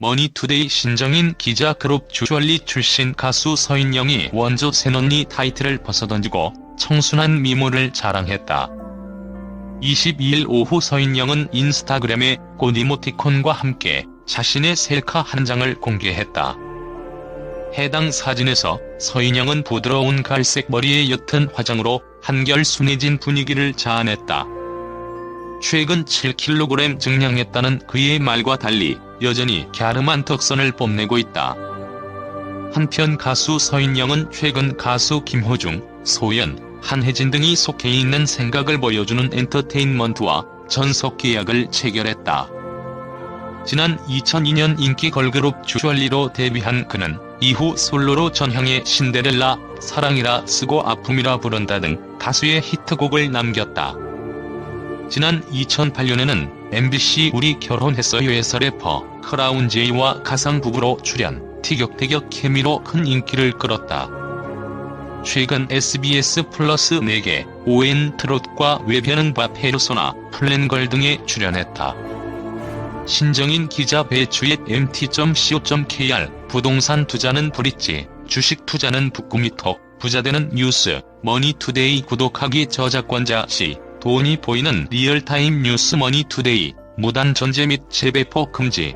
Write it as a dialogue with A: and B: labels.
A: 머니투데이 신정인 기자 그룹 주얼리 출신 가수 서인영이 원조 새언니 타이틀을 벗어던지고 청순한 미모를 자랑했다. 22일 오후 서인영은 인스타그램에 꽃 이모티콘과 함께 자신의 셀카 한 장을 공개했다. 해당 사진에서 서인영은 부드러운 갈색 머리에 옅은 화장으로 한결 순해진 분위기를 자아냈다. 최근 7kg 증량했다는 그의 말과 달리 여전히 갸름한 턱선을 뽐내고 있다. 한편 가수 서인영은 최근 가수 김호중, 소연, 한혜진 등이 속해 있는 생각을 보여주는 엔터테인먼트와 전속 계약을 체결했다. 지난 2002년 인기 걸그룹 주얼리로 데뷔한 그는 이후 솔로로 전향의 신데렐라, 사랑이라 쓰고 아픔이라 부른다 등 다수의 히트곡을 남겼다. 지난 2008년에는 MBC 우리 결혼했어요에서 래퍼 크라운 제이와 가상 부부로 출연, 티격태격 케미로 큰 인기를 끌었다. 최근 SBS 플러스 4개, ON 트롯과 외변은 바 페르소나, 플랜걸 등에 출연했다. 신정인 기자 배추의 mt.co.kr 부동산 투자는 브릿지, 주식 투자는 북구미톡, 부자되는 뉴스, 머니투데이 구독하기 저작권자 시, 돈이 보이는 리얼타임 뉴스 머니 투데이, 무단 전제 및 재배포 금지.